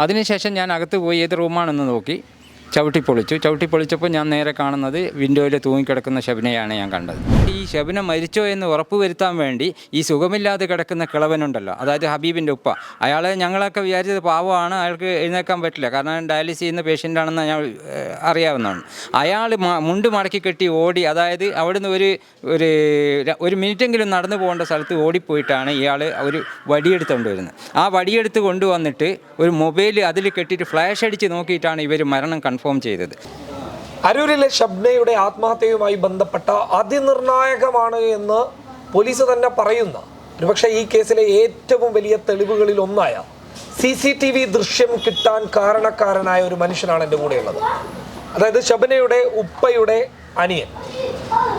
അതിനുശേഷം ഞാൻ അകത്ത് പോയി ഏത് റൂമാണെന്ന് നോക്കി. ചവിട്ടി പൊളിച്ചു. ചവിട്ടി പൊളിച്ചപ്പോൾ ഞാൻ നേരെ കാണുന്നത് വിൻഡോയിൽ തൂങ്ങിക്കിടക്കുന്ന ശബിനെയാണ് ഞാൻ കണ്ടത്. ഈ ശബിന മരിച്ചോ എന്ന് ഉറപ്പ് വരുത്താൻ വേണ്ടി ഈ സുഖമില്ലാതെ കിടക്കുന്ന കിളവനുണ്ടല്ലോ. അതായത് ഹബീബിന്റെ ഉപ്പ. അയാളെ ഞങ്ങളൊക്കെ വിചാരിച്ചത് പാവമാണ്. അയാൾക്ക് എഴുന്നേക്കാൻ പറ്റില്ല. കാരണം ഡയാലിസിസ് ചെയ്യുന്ന പേഷ്യന്റ് ആണെന്ന് ഞാൻ അറിയാവുന്നതാണ്. അയാൾ മുണ്ട് മടക്കി കെട്ടി ഓടി അതായത് അവിടുന്ന് ഒരു ഒരു ഒരു മിനിറ്റെങ്കിലും നടന്നു പോകേണ്ട സ്ഥലത്ത് ഓടിപ്പോയിട്ടാണ് ഇയാൾ ഒരു വടിയെടുത്തുകൊണ്ട് വരുന്നത്. ആ വടിയെടുത്ത് കൊണ്ടുവന്നിട്ട് ഒരു മൊബൈൽ അതിൽ കെട്ടിയിട്ട് ഫ്ലാഷ് അടിച്ച് നോക്കിയിട്ടാണ് ഇവർ മരണം കൺഫേം ചെയ്തത്. അരൂരിലെ ഷബ്നയുടെ ആത്മഹത്യയുമായി ബന്ധപ്പെട്ട അതിനിർണായകമാണ് എന്ന് പോലീസ് തന്നെ പറയുന്ന. ഒരുപക്ഷെ ഈ കേസിലെ ഏറ്റവും വലിയ തെളിവുകളിൽ ഒന്നായ സി സി ടി വി ദൃശ്യം കിട്ടാൻ കാരണക്കാരനായ ഒരു മനുഷ്യനാണ് എന്റെ കൂടെയുള്ളത്. അതായത് ശബനയുടെ ഉപ്പയുടെ അനിയൻ.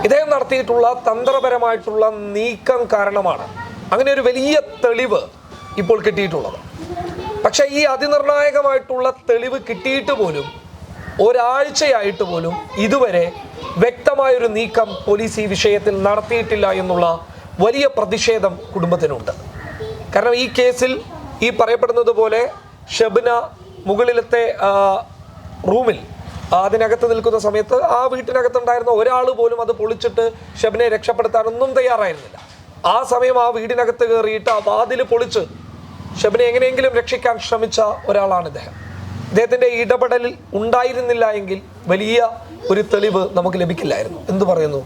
ഇദ്ദേഹം നടത്തിയിട്ടുള്ള തന്ത്രപരമായിട്ടുള്ള നീക്കം കാരണമാണ് അങ്ങനെ ഒരു വലിയ തെളിവ് ഇപ്പോൾ കിട്ടിയിട്ടുള്ളത്. പക്ഷേ ഈ അതിനിർണായകമായിട്ടുള്ള തെളിവ് കിട്ടിയിട്ട് പോലും ഒരാഴ്ചയായിട്ട് പോലും ഇതുവരെ വ്യക്തമായൊരു നീക്കം പോലീസ് ഈ വിഷയത്തിൽ നടത്തിയിട്ടില്ല എന്നുള്ള വലിയ പ്രതിഷേധം കുടുംബത്തിനുണ്ട്. കാരണം ഈ കേസിൽ ഈ പറയപ്പെടുന്നത് പോലെ ഷബ്ന മുകളിലത്തെ റൂമിൽ അതിനകത്ത് നിൽക്കുന്ന സമയത്ത് ആ വീട്ടിനകത്തുണ്ടായിരുന്ന ഒരാൾ പോലും അത് പൊളിച്ചിട്ട് ഷബിനെ രക്ഷപ്പെടുത്താനൊന്നും തയ്യാറായിരുന്നില്ല. ആ സമയം ആ വീടിനകത്ത് കയറിയിട്ട് ആ വാതിൽ പൊളിച്ച് ഷബിനെ എങ്ങനെയെങ്കിലും രക്ഷിക്കാൻ ശ്രമിച്ച ഒരാളാണ് ഇദ്ദേഹം. ഇദ്ദേഹത്തിന്റെ ഇടപെടലിൽ ഉണ്ടായിരുന്നില്ല എങ്കിൽ വലിയ ഒരു തെളിവ് നമുക്ക് ലഭിക്കില്ലായിരുന്നു. എന്ത് പറയുന്നു?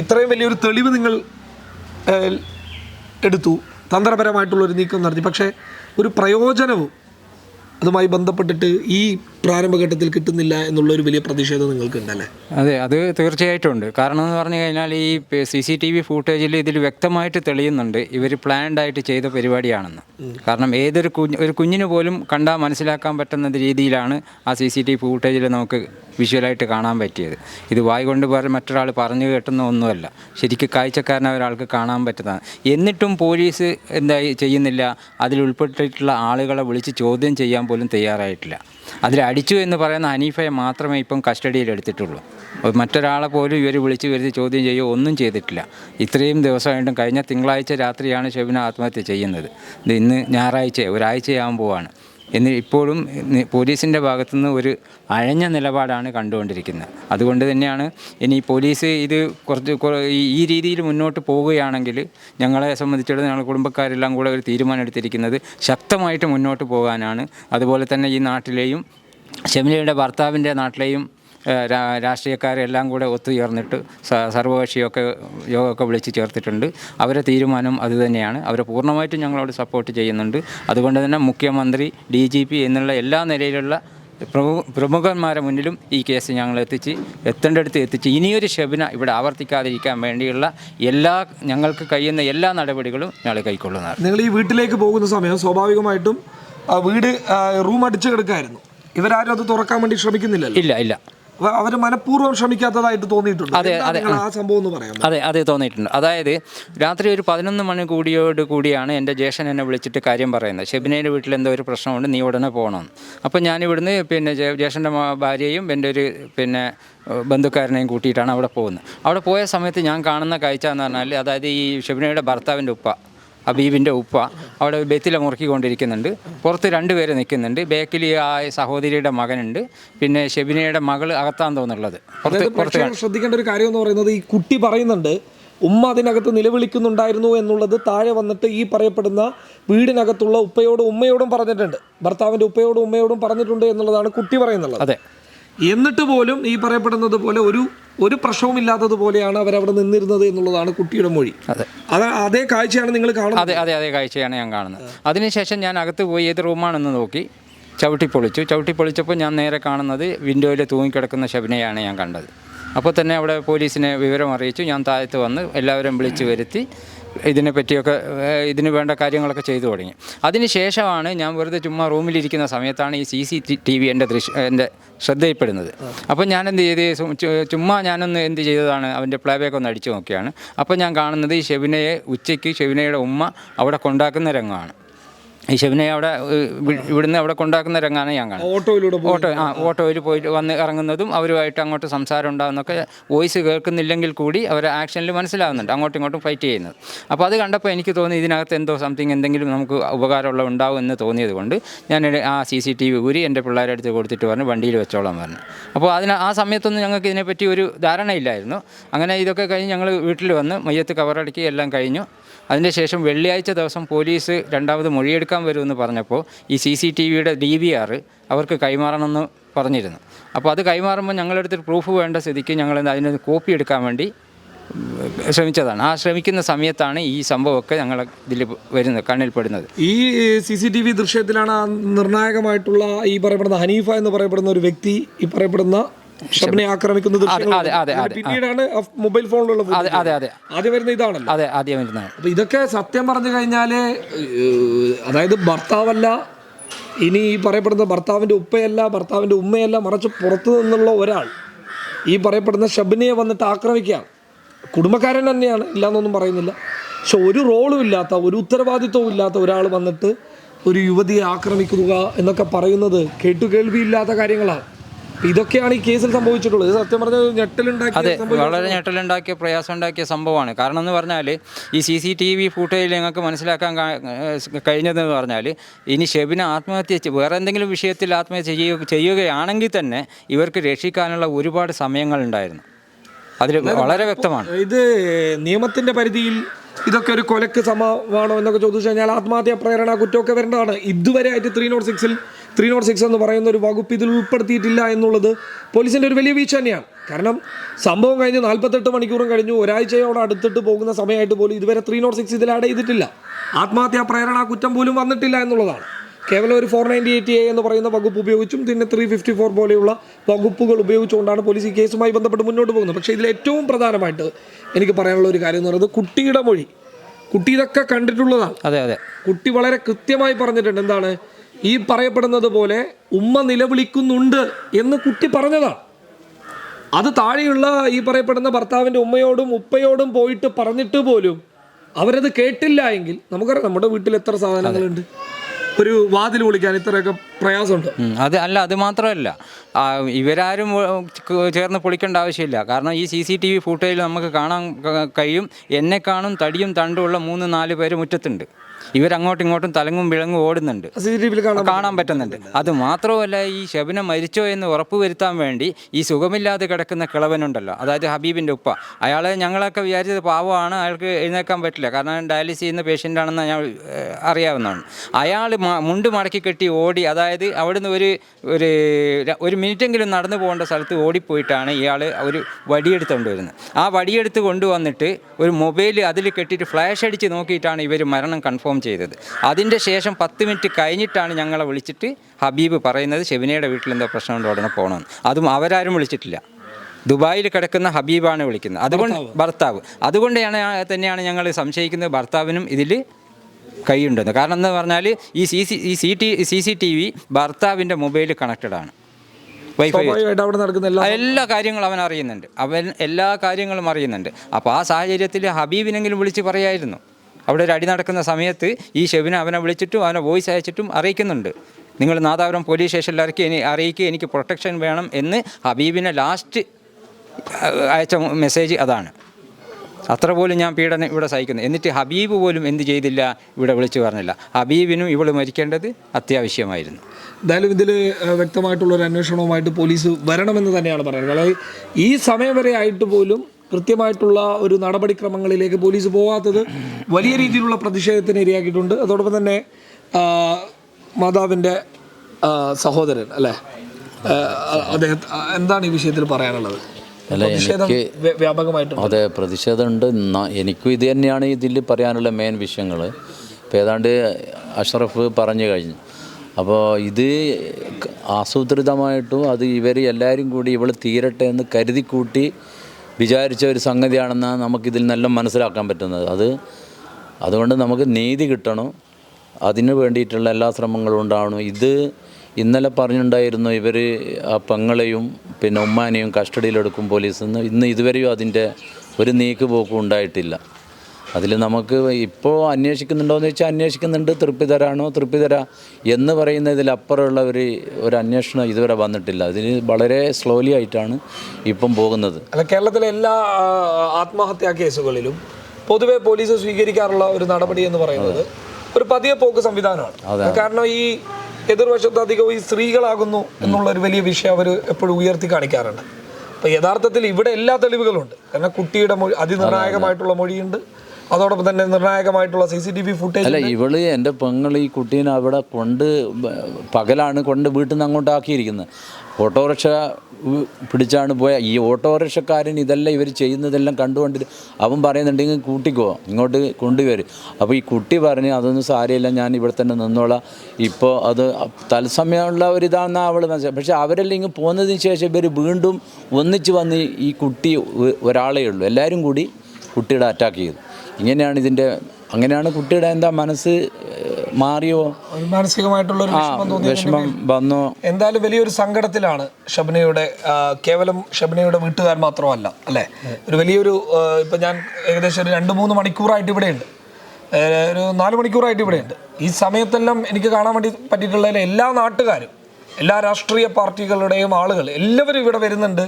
ഇത്രയും വലിയൊരു തെളിവ് നിങ്ങൾ എടുത്തു. തന്ത്രപരമായിട്ടുള്ള ഒരു നീക്കം നടത്തി. പക്ഷേ ഒരു പ്രയോജനവും അതുമായി ബന്ധപ്പെട്ടിട്ട് ഈ പ്രാരംഭഘട്ടത്തിൽ കിട്ടുന്നില്ല എന്നുള്ള ഒരു വലിയ പ്രതിഷേധം നിങ്ങൾക്ക് ഉണ്ടല്ലേ അതെ അത് തീർച്ചയായിട്ടും ഉണ്ട് കാരണം എന്ന് പറഞ്ഞു കഴിഞ്ഞാൽ ഈ സി സി ടി വി ഫൂട്ടേജിൽ ഇതിൽ വ്യക്തമായിട്ട് തെളിയുന്നുണ്ട്. ഇവർ പ്ലാൻഡ് ആയിട്ട് ചെയ്ത പരിപാടിയാണെന്ന്. കാരണം ഏതൊരു കുഞ്ഞ് ഒരു കുഞ്ഞിന് പോലും കണ്ടാൽ മനസ്സിലാക്കാൻ പറ്റുന്ന രീതിയിലാണ് ആ സി സി ടി വി ഫൂട്ടേജിൽ നമുക്ക് വിഷ്വലായിട്ട് കാണാൻ പറ്റിയത്. ഇത് വായി കൊണ്ട് പറ മറ്റൊരാൾ പറഞ്ഞു കേട്ടുന്ന ഒന്നുമല്ല. ശരിക്കും കാഴ്ചക്കാരനായ ഒരാൾക്ക് കാണാൻ പറ്റുന്നതാണ്. എന്നിട്ടും പോലീസ് എന്താ ചെയ്യുന്നില്ല. അതിൽ ഉൾപ്പെട്ടിട്ടുള്ള ആളുകളെ വിളിച്ച് ചോദ്യം ചെയ്യാൻ പോലും തയ്യാറായിട്ടില്ല. അതിൽ അടിച്ചു എന്ന് പറയുന്ന ഹനീഫയെ മാത്രമേ ഇപ്പം കസ്റ്റഡിയിൽ എടുത്തിട്ടുള്ളൂ. മറ്റൊരാളെ പോലും ഇവർ വിളിച്ച് വരുത്തി ചോദ്യം ചെയ്യുകയോ ഒന്നും ചെയ്തിട്ടില്ല. ഇത്രയും ദിവസമായിട്ടും കഴിഞ്ഞ തിങ്കളാഴ്ച രാത്രിയാണ് ഷെബിന ആത്മഹത്യ ചെയ്യുന്നത്. ഇത് ഇന്ന് ഞായറാഴ്ച ഒരാഴ്ചയാകുമ്പോഴാണ് എന്ന് ഇപ്പോഴും പോലീസിന്റെ ഭാഗത്തുനിന്ന് ഒരു അഴഞ്ഞ നിലപാടാണ് കണ്ടുകൊണ്ടിരിക്കുന്നത്. അതുകൊണ്ട് തന്നെയാണ് ഇനി പോലീസ് ഇത് കുറച്ച് ഈ- രീതിയിൽ മുന്നോട്ട് പോവുകയാണെങ്കിൽ ഞങ്ങളെ സംബന്ധിച്ചിടത്തോളം ഞങ്ങൾ കുടുംബക്കാരെല്ലാം കൂടെ ഒരു തീരുമാനം എടുത്തിരിക്കുന്നത് ശക്തമായിട്ട് മുന്നോട്ട് പോകാനാണ്. അതുപോലെ തന്നെ ഈ നാട്ടിലെയും ഷെമിലയുടെ ഭർത്താവിന്റെ നാട്ടിലെയും രാഷ്ട്രീയക്കാരെല്ലാം കൂടെ ഒത്തുചേർന്നിട്ട് സർവകക്ഷിയൊക്കെ യോഗമൊക്കെ വിളിച്ച് ചേർത്തിട്ടുണ്ട്. അവരെ തീരുമാനം അതുതന്നെയാണ് അവരെ പൂർണമായിട്ടും ഞങ്ങളോട് സപ്പോർട്ട് ചെയ്യുന്നുണ്ട്. അതുകൊണ്ട് തന്നെ മുഖ്യമന്ത്രി ഡി ജി പി എന്നുള്ള എല്ലാ നിലയിലുള്ള പ്രമുഖന്മാരെ മുന്നിലും ഈ കേസ് ഞങ്ങൾ എത്തിച്ച് എത്തേണ്ടടുത്ത് എത്തിച്ച് ഇനിയൊരു ഷെബിന ഇവിടെ ആവർത്തിക്കാതിരിക്കാൻ വേണ്ടിയുള്ള എല്ലാ ഞങ്ങൾക്ക് കഴിയുന്ന എല്ലാ നടപടികളും ഞങ്ങൾ കൈക്കൊള്ളുന്നതാണ്. നിങ്ങൾ ഈ വീട്ടിലേക്ക് പോകുന്ന സമയം സ്വാഭാവികമായിട്ടും വീട് റൂം അടിച്ചു കിടക്കായിരുന്നു. ഇവരാരും അത് തുറക്കാൻ വേണ്ടി ശ്രമിക്കുന്നില്ല ഇല്ല ഇല്ല. അവ- അവർ മനഃപൂർവം ശ്രമിക്കാത്തതായിട്ട് തോന്നിയിട്ടുണ്ട്. അതെ, അതെ, ആ സംഭവം എന്ന് പറയാം അതെ അതെ തോന്നിയിട്ടുണ്ട്. അതായത് രാത്രി ഒരു പതിനൊന്ന് മണി കൂടിയോട് കൂടിയാണ് എന്റെ ജേഷൻ എന്നെ വിളിച്ചിട്ട് കാര്യം പറയുന്നത്. ഷെബിനയുടെ വീട്ടിൽ എന്തോ ഒരു പ്രശ്നമുണ്ട് നീ ഉടനെ പോകണം അപ്പോൾ ഞാനിവിടുന്ന് പിന്നെ ജേഷന്റെ ഭാര്യയും എന്റെ ഒരു പിന്നെ ബന്ധുക്കാരനെയും കൂട്ടിയിട്ടാണ് അവിടെ പോകുന്നത്. അവിടെ പോയ സമയത്ത് ഞാൻ കാണുന്ന കാഴ്ച എന്ന് പറഞ്ഞാൽ അതായത് ഈ ഷെബിനയുടെ ഭർത്താവിന്റെ ഉപ്പ അബീബിന്റെ ഉപ്പ അവിടെ ബെത്തില മുറുക്കിക്കൊണ്ടിരിക്കുന്നുണ്ട്. പുറത്ത് രണ്ട് രണ്ടുപേര് നിൽക്കുന്നുണ്ട്. ബേക്കിൽ ആ സഹോദരിയുടെ മകനുണ്ട്. പിന്നെ ഷെബിനയുടെ മകൾ അകത്താൻ തോന്നുള്ളത് പുറത്ത് പുറത്ത് ശ്രദ്ധിക്കേണ്ട ഒരു കാര്യം എന്ന് പറയുന്നത് ഈ കുട്ടി പറയുന്നുണ്ട് ഉമ്മ അതിനകത്ത് നിലവിളിക്കുന്നുണ്ടായിരുന്നു എന്നുള്ളത് താഴെ വന്നിട്ട് ഈ പറയപ്പെടുന്ന വീടിനകത്തുള്ള ഉപ്പയോടും ഉമ്മയോടും പറഞ്ഞിട്ടുണ്ട്. ഭർത്താവിന്റെ ഉപ്പയോടും ഉമ്മയോടും പറഞ്ഞിട്ടുണ്ട് എന്നുള്ളതാണ് കുട്ടി പറയുന്നത് അതെ. എന്നിട്ട് പോലും ഈ പറയപ്പെടുന്നത് പോലെ ഒരു ഒരു പ്രശ്നവും ഇല്ലാത്തതുപോലെയാണ് അവരവിടെ നിന്നിരുന്നത് എന്നുള്ളതാണ് കുട്ടിയുടെ മൊഴി. അതെ. അത് കാഴ്ചയാണ് നിങ്ങൾ കാണുന്നത്. അതെ അതെ അതേ കാഴ്ചയാണ് ഞാൻ കാണുന്നത്. അതിനുശേഷം ഞാൻ അകത്ത് പോയി ഏത് റൂമാണെന്ന് നോക്കി ചവിട്ടി പൊളിച്ചു. ചവിട്ടി പൊളിച്ചപ്പോൾ ഞാൻ നേരെ കാണുന്നത് വിൻഡോയിൽ തൂങ്ങിക്കിടക്കുന്ന ശബിനെയാണ് ഞാൻ കണ്ടത്. അപ്പോൾ തന്നെ അവിടെ പോലീസിനെ വിവരം അറിയിച്ചു. ഞാൻ താഴത്ത് വന്ന് എല്ലാവരും വിളിച്ചു വരുത്തി ഇതിനെ പറ്റിയൊക്കെ ഇതിന് വേണ്ട കാര്യങ്ങളൊക്കെ ചെയ്തു തുടങ്ങി. അതിന് ശേഷമാണ് ഞാൻ വെറുതെ ചുമ്മാ റൂമിലിരിക്കുന്ന സമയത്താണ് ഈ സി സി ടി വി എന്റെ ദൃശ്യ എന്റെ ശ്രദ്ധയിൽപ്പെടുന്നത്. അപ്പോൾ ഞാൻ എന്ത് ചെയ്ത് ചുമ്മാ ഞാനൊന്ന് എന്ത് ചെയ്തതാണ് അവന്റെ പ്ലേ ബാക്ക് ഒന്ന് അടിച്ചു നോക്കിയാണ്. അപ്പോൾ ഞാൻ കാണുന്നത് ഈ ഷെബിനയെ ഉച്ചയ്ക്ക് ഷെബിനയുടെ ഉമ്മ അവിടെ കൊണ്ടാക്കുന്ന രംഗമാണ്. ഈ ഷെബിനെ അവിടെ ഇവിടുന്ന് അവിടെ കൊണ്ടാക്കുന്ന രംഗാണ് ഞാൻ കാണുന്നത്. ഓട്ടോയിലൂടെ ഓട്ടോ ആ ഓട്ടോയിൽ പോയിട്ട് വന്ന് ഇറങ്ങുന്നതും അവരുമായിട്ട് അങ്ങോട്ട് സംസാരം ഉണ്ടാകുന്നൊക്കെ വോയിസ് കേൾക്കുന്നില്ലെങ്കിൽ കൂടി അവർ ആക്ഷനിൽ മനസ്സിലാവുന്നുണ്ട് അങ്ങോട്ടും ഇങ്ങോട്ടും ഫൈറ്റ് ചെയ്യുന്നത്. അപ്പോൾ അത് കണ്ടപ്പോൾ എനിക്ക് തോന്നി ഇതിനകത്ത് എന്തോ സംതിങ് എന്തെങ്കിലും നമുക്ക് ഉപകാരമുള്ള ഉണ്ടാവും എന്ന് തോന്നിയത് കൊണ്ട് ഞാൻ ആ സി സി ടി വി ഊരി എന്റെ പിള്ളേരെ അടുത്ത് കൊടുത്തിട്ട് പറഞ്ഞു വണ്ടിയിൽ വെച്ചോളാം പറഞ്ഞു. അപ്പോൾ അതിന് ആ സമയത്തൊന്നും ഞങ്ങൾക്ക് ഇതിനെപ്പറ്റി ഒരു ധാരണയില്ലായിരുന്നു. അങ്ങനെ ഇതൊക്കെ കഴിഞ്ഞ് ഞങ്ങൾ വീട്ടിൽ വന്ന് മയ്യത്ത് കവറടക്കി എല്ലാം കഴിഞ്ഞു. അതിന്റെ ശേഷം വെള്ളിയാഴ്ച ദിവസം പോലീസ് രണ്ടാമത് മൊഴിയെടുക്കാൻ വരുമെന്ന് പറഞ്ഞപ്പോൾ ഈ സി സി ടി വിയുടെ ഡി വി ആർ അവർക്ക് കൈമാറണമെന്ന് പറഞ്ഞിരുന്നു. അപ്പോൾ അത് കൈമാറുമ്പോൾ ഞങ്ങളുടെ ഞങ്ങളെടുത്തൊരു പ്രൂഫ് വേണ്ട സ്ഥിതിക്ക് ഞങ്ങൾ അതിന് കോപ്പി എടുക്കാൻ വേണ്ടി ശ്രമിച്ചതാണ്. ആ ശ്രമിക്കുന്ന സമയത്താണ് ഈ സംഭവമൊക്കെ ഞങ്ങൾ ഇതിൽ വരുന്നത് കണ്ണിൽപ്പെടുന്നത് ഈ സി സി ടി വി ദൃശ്യത്തിലാണ് നിർണായകമായിട്ടുള്ള ഈ പറയപ്പെടുന്ന ഹനീഫ എന്ന് പറയപ്പെടുന്ന ഒരു വ്യക്തി ഈ പറയപ്പെടുന്ന ഷബ്നെ ആക്രമിക്കുന്ന പിന്നീടാണ് മൊബൈൽ ഫോണിലുള്ള അതെ അതെ അതെ. ആദ്യം വരുന്ന ഇതാണല്ലോ. അതെ ആദ്യം വരുന്നതാണ് അപ്പൊ ഇതൊക്കെ സത്യം പറഞ്ഞു കഴിഞ്ഞാൽ അതായത് ഭർത്താവല്ല ഇനി ഈ പറയപ്പെടുന്ന ഭർത്താവിന്റെ ഉപ്പയല്ല ഭർത്താവിന്റെ ഉമ്മയല്ല മറിച്ച് പുറത്തു നിന്നുള്ള ഒരാൾ ഈ പറയപ്പെടുന്ന ഷബിനിയെ വന്നിട്ട് ആക്രമിക്കുകയാണ്. കുടുംബക്കാരൻ തന്നെയാണ് ഇല്ലാന്നൊന്നും പറയുന്നില്ല. പക്ഷെ ഒരു റോളും ഇല്ലാത്ത ഒരു ഉത്തരവാദിത്വവും ഇല്ലാത്ത ഒരാൾ വന്നിട്ട് ഒരു യുവതിയെ ആക്രമിക്കുക എന്നൊക്കെ പറയുന്നത് കേട്ടുകേൾവിയില്ലാത്ത കാര്യങ്ങളാണ്. ഇതൊക്കെയാണ് ഈ കേസിൽ സംഭവിച്ചിട്ടുള്ളത്. സത്യം പറഞ്ഞാൽ ഞെട്ടലുണ്ടാക്കിയ വളരെ ഞെട്ടലുണ്ടാക്കിയ പ്രയാസം ഉണ്ടാക്കിയ സംഭവമാണ്. കാരണം എന്ന് പറഞ്ഞാൽ ഈ സി സി ടി വി ഫുട്ടേജിൽ ഞങ്ങൾക്ക് മനസ്സിലാക്കാൻ കഴിഞ്ഞതെന്ന് പറഞ്ഞാൽ ഇനി ഷെബിന് ആത്മഹത്യ വേറെ എന്തെങ്കിലും വിഷയത്തിൽ ആത്മഹത്യ ചെയ്യുക ചെയ്യുകയാണെങ്കിൽ തന്നെ ഇവർക്ക് രക്ഷിക്കാനുള്ള ഒരുപാട് സമയങ്ങൾ ഉണ്ടായിരുന്നു. അതിൽ വളരെ വ്യക്തമാണ്. ഇത് നിയമത്തിന്റെ പരിധിയിൽ ഇതൊക്കെ ഒരു കൊലക്ക് സമമാണോ എന്നൊക്കെ ചോദിച്ചു കഴിഞ്ഞാൽ ആത്മഹത്യാ പ്രേരണ കുറ്റമൊക്കെ വരേണ്ടതാണ്. ഇതുവരെ ആയിട്ട് ത്രീ നോട്ട് സിക്സിൽ ത്രീ നോട്ട് സിക്സ് എന്ന് പറയുന്ന ഒരു വകുപ്പ് ഇതിൽ ഉൾപ്പെടുത്തിയിട്ടില്ല എന്നുള്ളത് പോലീസിന്റെ ഒരു വലിയ വീഴ്ച തന്നെയാണ്. കാരണം സംഭവം കഴിഞ്ഞ് നാൽപ്പത്തെട്ട് മണിക്കൂറും കഴിഞ്ഞു. ഒരാഴ്ചയോട് അടുത്തിട്ട് പോകുന്ന സമയമായിട്ട് പോലും ഇതുവരെ ത്രീ നോട്ട് സിക്സ് ഇതിൽ ആഡ് ചെയ്തിട്ടില്ല. ആത്മഹത്യാ പ്രേരണ കുറ്റം പോലും വന്നിട്ടില്ല എന്നുള്ളതാണ്. കേവലം ഒരു ഫോർ നയന്റി എയ്റ്റ് എ എന്ന് പറയുന്ന വകുപ്പ് ഉപയോഗിച്ചും പിന്നെ ത്രീ ഫിഫ്റ്റി ഫോർ പോലെയുള്ള വകുപ്പുകൾ ഉപയോഗിച്ചുകൊണ്ടാണ് പോലീസ് ഈ കേസുമായി ബന്ധപ്പെട്ട് മുന്നോട്ട് പോകുന്നത്. പക്ഷേ ഇതിൽ ഏറ്റവും പ്രധാനമായിട്ട് എനിക്ക് പറയാനുള്ള ഒരു കാര്യം എന്ന് പറയുന്നത് കുട്ടിയുടെ മൊഴി. കുട്ടി ഇതൊക്കെ കണ്ടിട്ടുള്ളതാണ്. അതെ അതെ. കുട്ടി വളരെ കൃത്യമായി പറഞ്ഞിട്ടുണ്ട്. എന്താണ്? ഈ പറയപ്പെടുന്നത് പോലെ ഉമ്മ നിലവിളിക്കുന്നുണ്ട് എന്ന് കുട്ടി പറഞ്ഞതാണ് അത് താഴെയുള്ള ഈ പറയപ്പെടുന്ന ഭർത്താവിന്റെ ഉമ്മയോടും ഉപ്പയോടും പോയിട്ട് പറഞ്ഞിട്ട് പോലും അവരത് കേട്ടില്ല എങ്കിൽ നമുക്കറിയാം നമ്മുടെ വീട്ടിൽ എത്ര സാധനങ്ങളുണ്ട്. ഒരു വാതിൽ വിളിക്കാൻ ഇത്രയൊക്കെ പ്രയാസമുണ്ട്? അത് അല്ല അത് മാത്രമല്ല. ഇവരാരും ചേർന്ന് പൊളിക്കേണ്ട ആവശ്യമില്ല. കാരണം ഈ സി സി ടി വി ഫുട്ടേജിൽ നമുക്ക് കാണാൻ കഴിയും. എന്നെ കാണും തടിയും തണ്ടുമുള്ള മൂന്ന് നാല് പേര് മുറ്റത്തുണ്ട്. ഇവരങ്ങോട്ടും ഇങ്ങോട്ടും തലങ്ങും വിളങ്ങും ഓടുന്നുണ്ട്. കാണാൻ പറ്റുന്നുണ്ട്. അത് മാത്രമല്ല ഈ ശബന മരിച്ചോ എന്ന് ഉറപ്പ് വരുത്താൻ വേണ്ടി ഈ സുഖമില്ലാതെ കിടക്കുന്ന കിളവനുണ്ടല്ലോ. അതായത് ഹബീബിന്റെ ഉപ്പ. അയാളെ ഞങ്ങളൊക്കെ വിചാരിച്ചത് പാവമാണ് അയാൾക്ക് എഴുന്നേക്കാൻ പറ്റില്ല. കാരണം ഡയാലിസിസ് ചെയ്യുന്ന പേഷ്യന്റ് ആണെന്ന് ഞാൻ അറിയാവുന്നതാണ്. അയാൾ മുണ്ട് മടക്കി കെട്ടി ഓടി അതായത് അവിടുന്ന് ഒരു ഒരു ഒരു മിനിറ്റെങ്കിലും നടന്നു പോകേണ്ട സ്ഥലത്ത് ഓടിപ്പോയിട്ടാണ് ഇയാൾ ഒരു വടിയെടുത്തുകൊണ്ട് വരുന്നത്. ആ വടിയെടുത്ത് കൊണ്ടുവന്നിട്ട് ഒരു മൊബൈൽ അതിൽ കെട്ടിയിട്ട് ഫ്ലാഷ് അടിച്ച് നോക്കിയിട്ടാണ് ഇവർ മരണം കൺഫേം ചെയ്തത്. അതിന്റെ ശേഷം പത്ത് മിനിറ്റ് കഴിഞ്ഞിട്ടാണ് ഞങ്ങളെ വിളിച്ചിട്ട് ഹബീബ് പറയുന്നത് ഷെബിനയുടെ വീട്ടിൽ എന്തോ പ്രശ്നമുണ്ട് ഉടനെ പോകണമെന്ന് അതും അവരാരും വിളിച്ചിട്ടില്ല. ദുബായിൽ കിടക്കുന്ന ഹബീബാണ് വിളിക്കുന്നത്. അതുകൊണ്ട് ഭർത്താവ്. അതുകൊണ്ടാണ് തന്നെയാണ് ഞങ്ങൾ സംശയിക്കുന്നത് ഭർത്താവിനും ഇതിൽ കൈയുണ്ടെന്ന്. കാരണം എന്ന് പറഞ്ഞാൽ ഈ സി സി ഈ C T C C T V ഭർത്താവിന്റെ മൊബൈൽ കണക്റ്റഡ് ആണ്. വൈഫൈ അവിടെ നടക്കുന്ന എല്ലാ എല്ലാ കാര്യങ്ങളും അവൻ അറിയുന്നുണ്ട്. അവൻ എല്ലാ കാര്യങ്ങളും അറിയുന്നുണ്ട്. അപ്പോൾ ആ സാഹചര്യത്തിൽ ഹബീബിനെങ്കിലും വിളിച്ച് പറയായിരുന്നു. അവിടെ ഒരു അടി നടക്കുന്ന സമയത്ത് ഈ ഷെബിനെ അവനെ വിളിച്ചിട്ടും അവനെ വോയിസ് അയച്ചിട്ടും അറിയിക്കുന്നുണ്ട്. നിങ്ങൾ നാദാപുരം പോലീസ് സ്റ്റേഷനിൽ ഇറക്കി അറിയിക്കുക എനിക്ക് പ്രൊട്ടക്ഷൻ വേണം എന്ന് ഹബീബിനെ ലാസ്റ്റ് അയച്ച മെസ്സേജ് അതാണ്. അത്ര പോലും ഞാൻ പീഡനം ഇവിടെ സഹിക്കുന്നു. എന്നിട്ട് ഹബീബ് പോലും എന്ത് ചെയ്തില്ല ഇവിടെ വിളിച്ചു പറഞ്ഞില്ല. ഹബീബിനും ഇവൾ മരിക്കേണ്ടത് അത്യാവശ്യമായിരുന്നു. എന്തായാലും ഇതിൽ വ്യക്തമായിട്ടുള്ള ഒരു അന്വേഷണവുമായിട്ട് പോലീസ് വരണമെന്ന് തന്നെയാണ് പറയുന്നത്. ഈ സമയം വരെ ആയിട്ട് പോലും കൃത്യമായിട്ടുള്ള ഒരു നടപടിക്രമങ്ങളിലേക്ക് പോലീസ് പോകാത്തത് വലിയ രീതിയിലുള്ള പ്രതിഷേധത്തിന് ഇരയാക്കിയിട്ടുണ്ട്. അതോടൊപ്പം തന്നെ മാതാവിന്റെ സഹോദരൻ അല്ലേ? അദ്ദേഹം എന്താണ് ഈ വിഷയത്തിൽ പറയാനുള്ളത്? അല്ല എനിക്ക് വ്യാപകമായിട്ട് അതെ പ്രതിഷേധമുണ്ട്. എനിക്കും ഇത് തന്നെയാണ് ഇതിൽ പറയാനുള്ള മെയിൻ വിഷയങ്ങൾ. ഇപ്പോൾ ഏതാണ്ട് അഷ്റഫ് പറഞ്ഞു കഴിഞ്ഞു. അപ്പോൾ ഇത് ആസൂത്രിതമായിട്ടും അത് ഇവർ എല്ലാവരും കൂടി ഇവൾ തീരട്ടെ എന്ന് കരുതി കൂട്ടി വിചാരിച്ച ഒരു സംഗതിയാണെന്നാണ് നമുക്കിതിൽ നല്ല മനസ്സിലാക്കാൻ പറ്റുന്നത്. അത് അതുകൊണ്ട് നമുക്ക് നീതി കിട്ടണം. അതിന് വേണ്ടിയിട്ടുള്ള എല്ലാ ശ്രമങ്ങളും ഉണ്ടാവണം. ഇത് ഇന്നലെ പറഞ്ഞിട്ടുണ്ടായിരുന്നു ഇവർ ആ പെങ്ങളെയും പിന്നെ ഉമ്മാനെയും കസ്റ്റഡിയിലെടുക്കും പോലീസ് എന്ന്. ഇന്ന് ഇതുവരെയും അതിന്റെ ഒരു നീക്ക് പോക്കും ഉണ്ടായിട്ടില്ല. അതിൽ നമുക്ക് ഇപ്പോൾ അന്വേഷിക്കുന്നുണ്ടോയെന്ന് ചോദിച്ചാൽ അന്വേഷിക്കുന്നുണ്ട് തൃപ്തിതരാണോ തൃപ്തിതര എന്ന് പറയുന്നതിലപ്പുറമുള്ള ഒരു ഒരു അന്വേഷണം ഇതുവരെ വന്നിട്ടില്ല. അതിന് വളരെ സ്ലോലി ആയിട്ടാണ് ഇപ്പം പോകുന്നത്. അല്ല കേരളത്തിലെ എല്ലാ ആത്മഹത്യാ കേസുകളിലും പൊതുവെ പോലീസ് സ്വീകരിക്കാറുള്ള ഒരു നടപടി എന്ന് പറയുന്നത് ഒരു പതിയെ പോക്ക് സംവിധാനമാണ്. കാരണം ഈ എതിർവശത്ത് അധികവും ഈ സ്ത്രീകളാകുന്നു എന്നുള്ള ഒരു വലിയ വിഷയം അവർ എപ്പോഴും ഉയർത്തി കാണിക്കാറുണ്ട്. അപ്പൊ യഥാർത്ഥത്തിൽ ഇവിടെ എല്ലാ തെളിവുകളുണ്ട്. കാരണം കുട്ടിയുടെ മൊഴി അതിനിർണായകമായിട്ടുള്ള മൊഴിയുണ്ട്. അതോടൊപ്പം തന്നെ നിർണായകമായിട്ടുള്ള C C T V footage അല്ല ഇവൾ എന്റെ പെങ്ങൾ ഈ കുട്ടീനെ അവിടെ കൊണ്ട് പകലാണ് കൊണ്ട് വീട്ടിൽ നിന്ന് അങ്ങോട്ട് ആക്കിയിരിക്കുന്നത് ഓട്ടോറിക്ഷ പിടിച്ചാണ് പോയ. ഈ ഓട്ടോറിക്ഷക്കാരൻ ഇതെല്ലാം ഇവർ ചെയ്യുന്നതെല്ലാം കണ്ടുകൊണ്ടിട്ട് അവൻ പറയുന്നുണ്ടെങ്കിൽ കൂട്ടിക്കോ ഇങ്ങോട്ട് കൊണ്ടുവരും. അപ്പോൾ ഈ കുട്ടി പറഞ്ഞ് അതൊന്നും സാരമില്ല ഞാൻ ഇവിടെ തന്നെ നിന്നോളാം. ഇപ്പോൾ അത് തത്സമയമുള്ള ഒരു ഇതാണെന്നാണ് അവൾ മനസ്സിലായി പക്ഷേ അവരെല്ലാം ഇങ്ങ് പോകുന്നതിന് ശേഷം ഇവർ വീണ്ടും ഒന്നിച്ച് വന്ന് ഈ കുട്ടി ഒരാളേ ഉള്ളൂ. എല്ലാവരും കൂടി കുട്ടിയുടെ അറ്റാക്ക് ചെയ്തു. ഇങ്ങനെയാണ് ഇതിന്റെ അങ്ങനെയാണ് കുട്ടിയുടെ എന്താ മനസ്സ് മാറിയോ? മാനസികമായിട്ടുള്ള വിഷമം വന്നോ? എന്തായാലും വലിയൊരു സങ്കടത്തിലാണ് ഷബ്നയുടെ കേവലം ഷബ്നയുടെ വീട്ടുകാർ മാത്രമല്ല അല്ലേ? ഒരു വലിയൊരു ഇപ്പം ഞാൻ ഏകദേശം ഒരു രണ്ട് മൂന്ന് മണിക്കൂറായിട്ട് ഇവിടെയുണ്ട്. ഒരു നാല് മണിക്കൂറായിട്ട് ഇവിടെയുണ്ട്. ഈ സമയത്തെല്ലാം എനിക്ക് കാണാൻ വേണ്ടി പറ്റിയിട്ടുള്ള എല്ലാ നാട്ടുകാരും എല്ലാ രാഷ്ട്രീയ പാർട്ടികളുടെയും ആളുകൾ എല്ലാവരും ഇവിടെ വരുന്നുണ്ട്.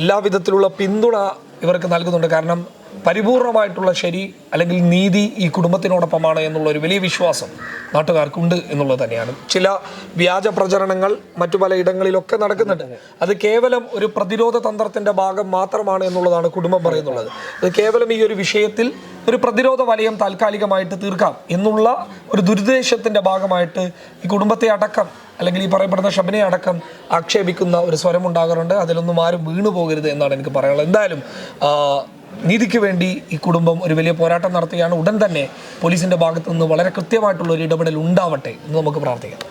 എല്ലാ വിധത്തിലുള്ള പിന്തുണ ഇവർക്ക് നൽകുന്നുണ്ട്. കാരണം പരിപൂർണമായിട്ടുള്ള ശരി അല്ലെങ്കിൽ നീതി ഈ കുടുംബത്തിനോടൊപ്പമാണ് എന്നുള്ള ഒരു വലിയ വിശ്വാസം നാട്ടുകാർക്കുണ്ട് എന്നുള്ളത് തന്നെയാണ്. ചില വ്യാജ പ്രചരണങ്ങൾ മറ്റു പല ഇടങ്ങളിലൊക്കെ നടക്കുന്നുണ്ട്. അത് കേവലം ഒരു പ്രതിരോധ തന്ത്രത്തിന്റെ ഭാഗം മാത്രമാണ് എന്നുള്ളതാണ് കുടുംബം പറയുന്നുള്ളത്. അത് കേവലം ഈ ഒരു വിഷയത്തിൽ ഒരു പ്രതിരോധ വലയം താൽക്കാലികമായിട്ട് തീർക്കാം എന്നുള്ള ഒരു ദുരുദ്ദേശത്തിന്റെ ഭാഗമായിട്ട് ഈ കുടുംബത്തെ അടക്കം അല്ലെങ്കിൽ ഈ പറയപ്പെടുന്ന ഷബനെ അടക്കം ആക്ഷേപിക്കുന്ന ഒരു സ്വരം ഉണ്ടാകാറുണ്ട് അതിലൊന്നും ആരും വീണു പോകരുത് എന്നാണ് എനിക്ക് പറയാനുള്ളത്. എന്തായാലും നീതിക്ക് വേണ്ടി ഈ കുടുംബം ഒരു വലിയ പോരാട്ടം നടത്തുകയാണ്. ഉടൻ തന്നെ പോലീസിന്റെ ഭാഗത്തു നിന്ന് വളരെ കൃത്യമായിട്ടുള്ള ഒരു ഇടപെടൽ ഉണ്ടാവട്ടെ എന്ന് നമുക്ക് പ്രാർത്ഥിക്കാം.